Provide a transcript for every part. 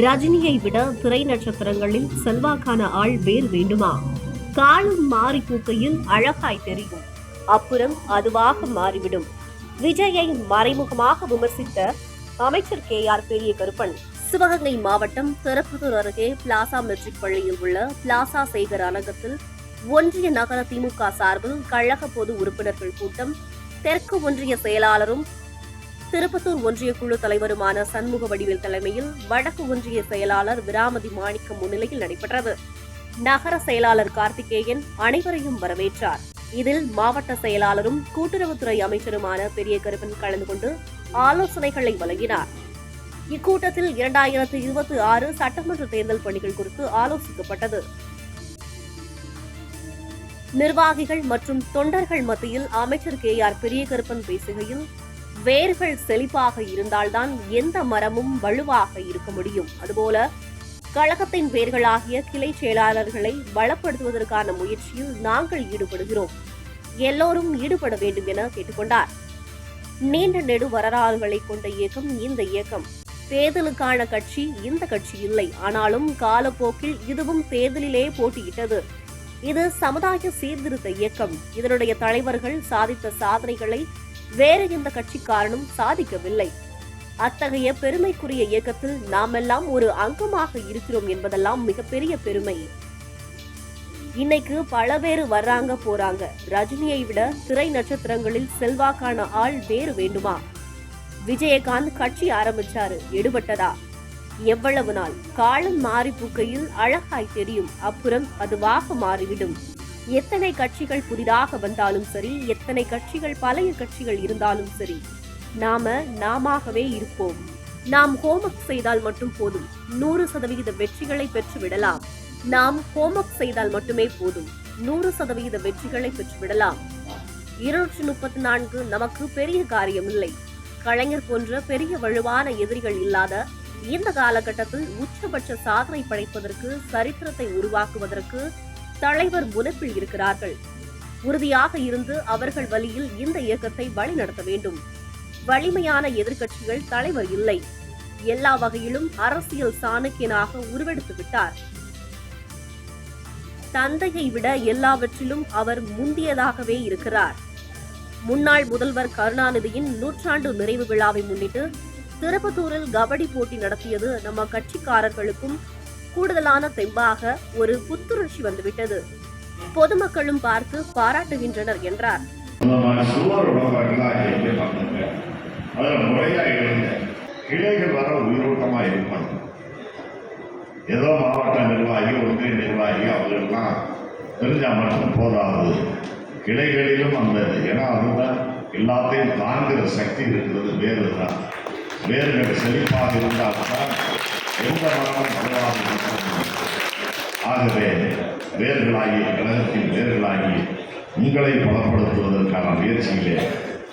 ரஜினியை விட திரை நட்சத்திரங்களில் செல்வாக்கான ஆள் வேறு வேண்டுமா? காலம் மாறி பூக்கையில் அழகாய் தெரியும். அப்புறம் அதுவாக மாறிவிடும். விஜயை மறைமுகமாக விமர்சித்த அமைச்சர் கே ஆர் பெரிய கருப்பன் சிவகங்கை மாவட்டம் திருப்பத்தூர் அருகே பிளாசா மெட்ரிக் பள்ளியில் உள்ள பிளாசா சேகர் அலங்கத்தில் ஒன்றிய நகர திமுக சார்பில் கழக பொது உறுப்பினர்கள் கூட்டம் தெற்கு ஒன்றிய செயலாளரும் திருப்பத்தூர் ஒன்றிய குழு தலைவருமான சண்முக வடிவேல் தலைமையில் வடக்கு ஒன்றிய செயலாளர் விராமதி மாணிக்கம் முன்னிலையில் நடைபெற்றது. நகர செயலாளர் கார்த்திகேயன் அனைவரையும் வரவேற்றார். இதில் மாவட்ட செயலாளரும் கூட்டுறவுத்துறை அமைச்சருமான பெரிய கருப்பன் கலந்து கொண்டு ஆலோசனைகளை வழங்கினார். இக்கூட்டத்தில் இரண்டாயிரத்து இருபத்தி ஆறு சட்டமன்ற தேர்தல் பணிகள் குறித்து ஆலோசிக்கப்பட்டது. நிர்வாகிகள் மற்றும் தொண்டர்கள் மத்தியில் அமைச்சர் கே ஆர் பெரியகருப்பன் பேசுகையில் வேர்கள் செழிப்பாக இருந்தால்தான் எந்த மரமும் வலுவாக இருக்க முடியும். அதுபோல கழகத்தின் வேர்களாகிய கிளை செயலாளர்களை பலப்படுத்துவதற்கான முயற்சியில் நாங்கள் ஈடுபடுகிறோம். எல்லோரும் ஈடுபட வேண்டும் என கேட்டுக்கொண்டார். நீண்ட நெடு வரலாறுகளை கொண்ட இயக்கம் இந்த இயக்கம். தேர்தலுக்கான கட்சி இந்த கட்சி இல்லை. ஆனாலும் காலப்போக்கில் இதுவும் தேர்தலிலே போட்டியிட்டது. இது சமுதாய சீர்திருத்த இயக்கம். இதனுடைய தலைவர்கள் சாதித்த சாதனைகளை வேறு எந்த கட்சிக்காரனும் சாதிக்கவில்லை. அத்தகைய பெருமைக்குரிய இயக்கத்தில் நாமெல்லாம் ஒரு அங்கமாக இருக்கிறோம் என்பதெல்லாம் மிகப்பெரிய பெருமை. இன்னைக்கு பல பேர் வர்றாங்க போறாங்க. ரஜினியை விட திரை நட்சத்திரங்களில் செல்வாக்கான ஆள் வேறு வேண்டுமா? விஜயகாந்த் கட்சி ஆரம்பிச்சாரு எடுபட்டதா? எவ்வளவு நாள்? காலம் மாறி பூக்கையில் அழகாய் தெரியும். அப்புறம் அது வாக மாறிவிடும். எத்தனை கட்சிகள் புதிதாக வந்தாலும் சரி எத்தனை கட்சிகள் பழைய கட்சிகள் இருந்தாலும் சரி நாம நாமவே இருப்போம். நாம் ஹோம்ஒர்க் செய்தால் மட்டும் போதும். நூறு சதவிகித வெற்றிகளை பெற்று விடலாம். நாம் ஹோம்ஒர்க் செய்தால் மட்டுமே போதும். நூறு சதவிகித வெற்றிகளை பெற்று விடலாம். இருநூற்றி முப்பத்தி நான்கு நமக்கு பெரிய காரியம் இல்லை கலைஞர் போன்ற பெரிய வலுவான எதிரிகள் இல்லாத இந்த காலகட்டத்தில் உச்சபட்ச சாதனை படைப்பதற்கு சரித்திரத்தை உருவாக்குவதற்கு தலைவர் முனைப்பில் இருக்கிறார்கள். உறுதியாக இருந்து அவர்கள் வழியில் இந்த இயக்கத்தை வழிநடத்த வேண்டும். வலிமையான எதிர்க்கட்சிகள் தலைவர் இல்லை. எல்லா வகையிலும் அரசியல் சாணக்கியனாக உருவெடுத்து விட்டார். தந்தையை விட எல்லாவற்றிலும் அவர் முந்தியதாகவே இருக்கிறார். முன்னாள் முதல்வர் கருணாநிதியின் நூற்றாண்டு நிறைவு விழாவை முன்னிட்டு திருப்பத்தூரில் கபடி போட்டி நடத்தியது நம்ம கட்சிக்காரர்களுக்கும் கூடுதலான தெம்பாக ஒரு புத்துணர்ச்சி வந்துவிட்டது. பொதுமக்களும் பார்த்து பாராட்டுகின்றனர் என்றார். முறையாக கிளைகள் வர உயிரோட்டமாக இருக்கணும் ஏதோ மாவட்ட நிர்வாகி ஒன்றிய நிர்வாகி அவர்கள்லாம் தெரிஞ்சால் மட்டும் போதாது. கிளைகளிலும் அந்த ஏன்னா அதுதான் எல்லாத்தையும் தாங்குகிற சக்தி இருக்கிறது வேறு தான். வேர்கள் செழிப்பாக இருந்தால் தான் எந்த மரமும் வலுவாக ஆகவே வேர்களாகி கழகத்தின் வேர்களாகி உங்களை பலப்படுத்துவதற்கான முயற்சியிலே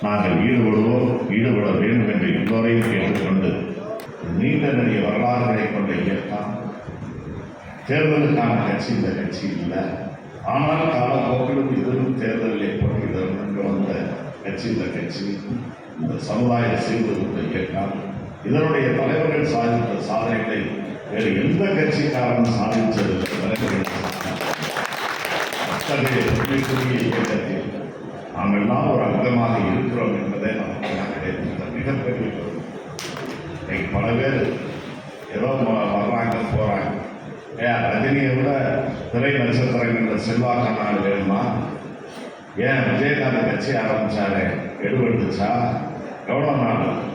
நாங்கள் ஈடுபடுவோம் ஈடுபட வேண்டும் என்று எல்லோரையும் கேட்டுக்கொண்டு நீண்ட நிறைய வரலாறுகளை கொண்ட இயக்கம். தேர்தலுக்கான கட்சி இந்த கட்சி இல்லை. ஆனால் காலப்போக்கிலும் இதுவும் தேர்தலில் போட்டியிட வந்த கட்சி இந்த கட்சி. இந்த சமுதாய சீர்திருத்த இயக்கம். இதனுடைய தலைவர்கள் சாதித்த சாதனைகளை வேறு எந்த கட்சிக்காரன் சாதித்தது அத்தகைய புள்ளிக்குரிய இயக்கத்தில் நாம் எல்லாம் ஒரு அங்கமாக இருக்கிறோம் என்பதை நமக்கு கிடைத்த மிகப்பெரிய இன்னைக்கு பல பேர் ஏதோ வர்றாங்க போறாங்க. ஏன் ரஜினியை விட திரை நட்சத்திரங்கள் செல்வாக்கான வேணுமா? ஏன் விஜயகாந்த் கட்சி ஆரம்பிச்சாரு? எடுபட்டுச்சா? எவ்வளோ நாள்?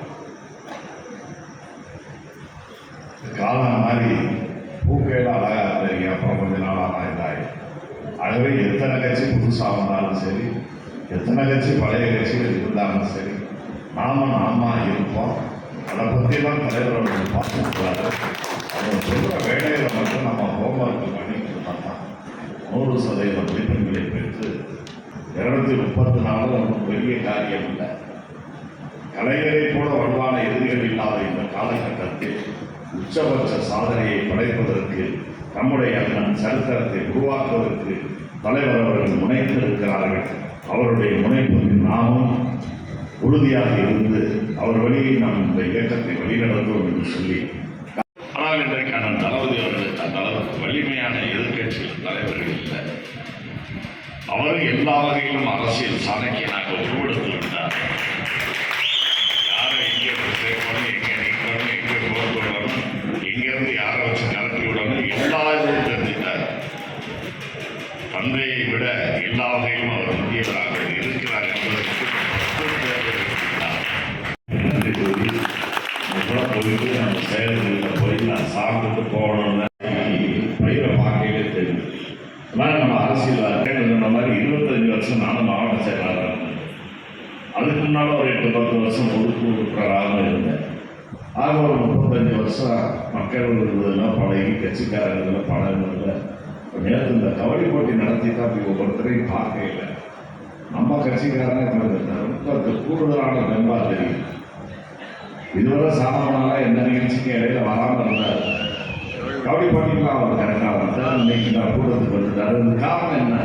காலம் மாதிரி பூக்கையெல்லாம் அழகாக இருந்தீங்க அப்புறம் கொஞ்ச நாளாக இதாகி ஆகவே எத்தனை கட்சி புதுசாக வந்தாலும் சரி எத்தனை கட்சி பழைய கட்சிகள் இருந்தாலும் சரி நாம நாம இருப்போம். அதை பற்றிலாம் தலைவர் அவர்கள் பார்த்துக்கிறாரு அவங்க சொல்கிற வேலைகளை மட்டும் நம்ம ஹோம்ஒர்க் பண்ணிட்டு பார்த்தா நூறு சதவீத மதிப்பெண்களை பெற்று இருநூத்தி முப்பத்தி நாலு நமக்கு பெரிய காரியம் இல்லை. கலைஞரை போல வலுவான எதிரிகள் இல்லாத இந்த காலகட்டத்தில் உச்சபட்ச சாதனையை படைப்பதற்கு நம்முடைய அண்ணன் சரித்திரத்தை உருவாக்குவதற்கு தலைவர் அவர்கள் முனைத்திருக்கிறார்கள் அவருடைய முனைப்புக்கு நாமும் உறுதியாக இருந்து அவர் வழியில் நாம் இந்த இயக்கத்தை வழிநடத்துவோம் என்று சொல்லி ஆனால் இன்றைக்கு இன்றைக்கான தளபதி அவர்களுக்கு அந்த அளவுக்கு வலிமையான எதிர்க்கட்சிகள் தலைவர்கள் இல்லை. அவர் எல்லா வகையிலும் அரசியல் சாணக்கியனாக உருவெடுத்து விட்டார் பார்த்து போகணும்னு பயிரை பார்க்கவே தெரியும். ஆனால் நம்ம அரசியல் இந்த மாதிரி இருபத்தஞ்சு வருஷம் நானும் மாவட்ட செயலாளர் இருந்தேன். அதுக்கு முன்னால் ஒரு எட்டு பத்து வருஷம் பொறுப்பு உறுப்பினராக இருந்தேன். ஆக ஒரு முப்பத்தஞ்சு வருஷம் மக்கள் இதெல்லாம் பழகி கட்சிக்காரர்கள் பழகிறதுல நேற்று இந்த கபடி போட்டி நடத்தி தான் இப்போ ஒவ்வொருத்தரையும் பார்க்கல நம்ம கட்சிக்காரனே இருந்தது ரொம்ப கூடுதலான மெம்பா தெரியும். இதுவரை சாதாரணமாக எந்த நிகழ்ச்சிக்கும் இடையில வராமல் இருந்தார். கபடி போட்டிக்கெல்லாம் அவர் கரெக்டாக வந்தார் இன்னைக்கு நான் கூட்டத்துக்கு வந்துட்டார். இந்த காரணம் என்ன?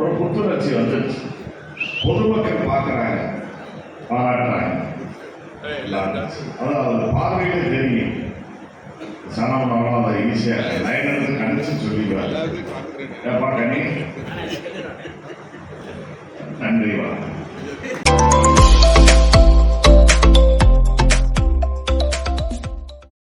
ஒரு புத்துணர்ச்சி வந்துருச்சு. பொதுமக்கள் பார்க்குறாங்க. பாராட்டுறாங்க. அதாவது பார்வையிலே தெரியும். சனவனாலும் அதை ஈஸியாக லைன் எடுத்து கணிச்சு சொல்லிடுவார் ஏப்பா கனி நன்றி வணக்கம்.